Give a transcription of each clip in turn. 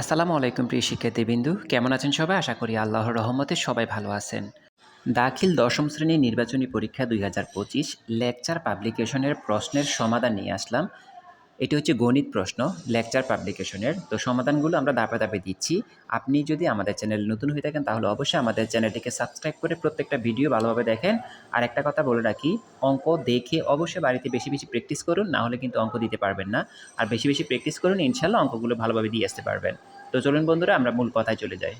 আসসালামু আলাইকুম, প্রিয় শিক্ষার্থীবৃন্দু। কেমন আছেন সবাই? আশা করি আল্লাহর রহমতে সবাই ভালো আছেন। দাখিল দশম শ্রেণির নির্বাচনী পরীক্ষা দুই হাজার পঁচিশ লেকচার পাবলিকেশনের প্রশ্নের সমাধান নিয়ে আসলাম। এটি হচ্ছে গণিত প্রশ্ন লেকচার পাবলিকেশনের তো সমাধানগুলো আমরা ধাপে ধাপে দিচ্ছি। আপনি যদি আমাদের চ্যানেল নতুন হয়ে থাকেন, তাহলে অবশ্যই আমাদের চ্যানেলটিকে সাবস্ক্রাইব করে প্রত্যেকটা ভিডিও ভালোভাবে দেখেন। আর একটা কথা বলে রাখি, অঙ্ক দেখে অবশ্যই বাড়িতে বেশি বেশি প্র্যাকটিস করুন, না হলে কিন্তু অঙ্ক দিতে পারবেন না। আর বেশি বেশি প্র্যাকটিস করুন ইনশাল্লাহ অঙ্কগুলো ভালোভাবে দিয়ে আসতে পারবেন। তো চলুন বন্ধুরা, আমরা মূল কথায় চলে যাই।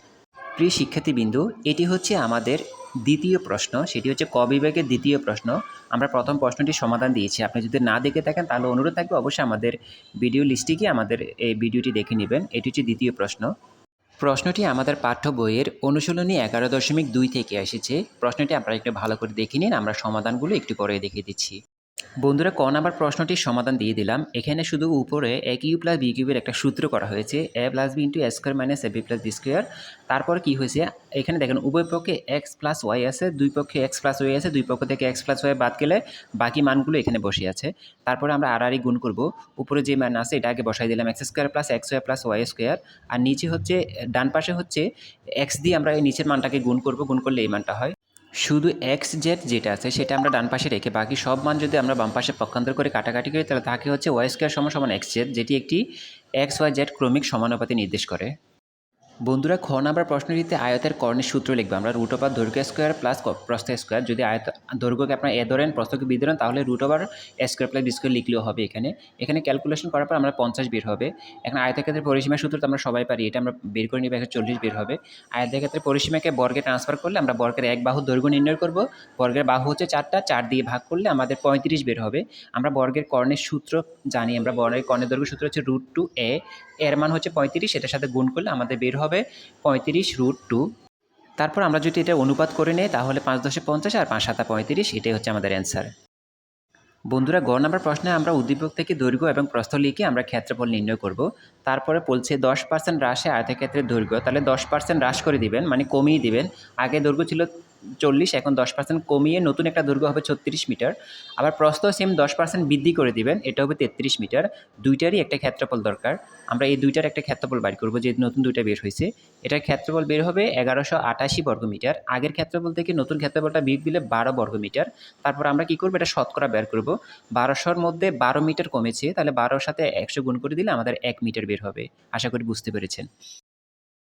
প্রিয় শিক্ষার্থীবৃন্দু, এটি হচ্ছে আমাদের দ্বিতীয় প্রশ্ন, সেটি হচ্ছে ক দ্বিতীয় প্রশ্ন। আমরা প্রথম প্রশ্নটির সমাধান দিয়েছি। আপনি যদি না দেখে থাকেন, তাহলে অনুরোধ থাকবে অবশ্যই আমাদের ভিডিও লিস্টে গিয়ে আমাদের এই ভিডিওটি দেখে নেবেন। এটি হচ্ছে দ্বিতীয় প্রশ্ন। প্রশ্নটি আমাদের পাঠ্য বইয়ের অনুশীলনী এগারো দশমিক দুই থেকে এসেছে। প্রশ্নটি আপনারা একটু ভালো করে দেখে নিন, আমরা সমাধানগুলো একটু করে দেখিয়ে দিচ্ছি। বন্ধুরা ক নাম্বার প্রশ্নটির সমাধান দিয়ে দিলাম। এখানে শুধু উপরে এ কিউ প্লাস বি কিউবের একটা সূত্র করা হয়েছে A plus B into A square minus A B plus B square তারপর কী হয়েছে? এখানে দেখেন, উভয় পক্ষে এক্স প্লাস ওয়াই আছে, দুই পক্ষে এক্স প্লাস ওয়াই আছে, দুই পক্ষ থেকে এক্স প্লাস ওয়াই বাদ গেলে বাকি মানগুলো এখানে বসে আছে। তারপরে আমরা আরই গুণ করব। উপরে যে মান আছে, এটা আগে বসাই দিলাম x square plus x y plus y square আর নিচে হচ্ছে, ডান পাশে হচ্ছে এক্স দিয়ে আমরা এই নিচের মানটাকে গুণ করব, গুণ করলে এই মানটা হয়। শুধু এক্স জেড যেটা আছে, সেটা আমরা ডান পাশে রেখে বাকি সব মান যদি আমরা বাম পাশে পক্ষান্তর করে কাটাকাটি করি, তাহলে তাকে হচ্ছে ওয়াই স্কোয়ার সমান সমান এক্স জেড যেটি একটি এক্স ওয়াই জেড ক্রমিক সমানুপাতি নির্দেশ করে। বন্ধুরা, খ নাম্বার প্রশ্নটিতে আয়তের কর্ণের সূত্র লিখব। আমরা রুট ওভার দৈর্ঘ্য স্কোয়ার প্লাস প্রস্থ স্কোয়ার যদি আয়ত দৈর্ঘ্যকে আপনার এ ধরেন, প্রস্থকে বি ধরেন, তাহলে root over square plus b square লিখলেও হবে এখানে। এখানে ক্যালকুলেশন করার পর আমরা পঞ্চাশ বের হবে। এখন আয়তক্ষেত্রের পরিসীমার সূত্র তো আমরা সবাই পারি, এটা আমরা বের করে নিব, এখানে চল্লিশ বের হবে। আয়তক্ষেত্রের পরিসীমাকে বর্গে ট্রান্সফার করলে আমরা বর্গের এক বাহু দৈর্ঘ্য নির্ণয় করব। বর্গের বাহু হচ্ছে চারটা, চার দিয়ে ভাগ করলে আমাদের পঁয়ত্রিশ বের হবে। আমরা বর্গের কর্ণের সূত্র জানি, আমরা বর্গের কর্ণের দৈর্ঘ্য সূত্র হচ্ছে রুট টু এ এর মান হচ্ছে পঁয়ত্রিশ, এটার সাথে গুণ করলে আমাদের বের হবে পঁয়ত্রিশ রুট টু তারপর আমরা যদি এটা অনুপাত করে নিই, তাহলে পাঁচ দশে পঞ্চাশ আর পাঁচ সাতা পঁয়ত্রিশ, এটাই হচ্ছে আমাদের অ্যান্সার বন্ধুরা, গড় নাম্বার প্রশ্নে আমরা উদ্দীপক থেকে দৈর্ঘ্য এবং প্রস্থ লিখে আমরা ক্ষেত্রফল নির্ণয় করব। তারপরে বলছে দশ পার্সেন্ট হ্রাসে আয়তক্ষেত্রের দৈর্ঘ্য, তাহলে দশ পার্সেন্ট হ্রাস করে দিবেন মানে কমিয়ে দিবেন। আগে দৈর্ঘ্য ছিল চল্লিশ, এখন দশ পার্সেন্ট কমিয়ে নতুন একটা দুর্গ হবে ছত্রিশ মিটার। আবার প্রস্থ সেম দশ পার্সেন্ট বৃদ্ধি করে দিবেন, এটা হবে তেত্রিশ মিটার। দুইটারই একটা ক্ষেত্রফল দরকার। আমরা এই দুইটার একটা ক্ষেত্রফল বাইর করব যে নতুন দুইটা বের হয়েছে। এটার ক্ষেত্রফল বের হবে এগারোশো আটাশি বর্গমিটার আগের ক্ষেত্রফল থেকে নতুন ক্ষেত্রফলটা বিয়োগ দিলে বারো বর্গমিটার তারপর আমরা কী করব, এটা শতকরা বের করব। বারোশোর মধ্যে বারো মিটার কমেছে, তাহলে বারোর সাথে একশো গুণ করে দিলে আমাদের এক মিটার বের হবে। আশা করি বুঝতে পেরেছেন।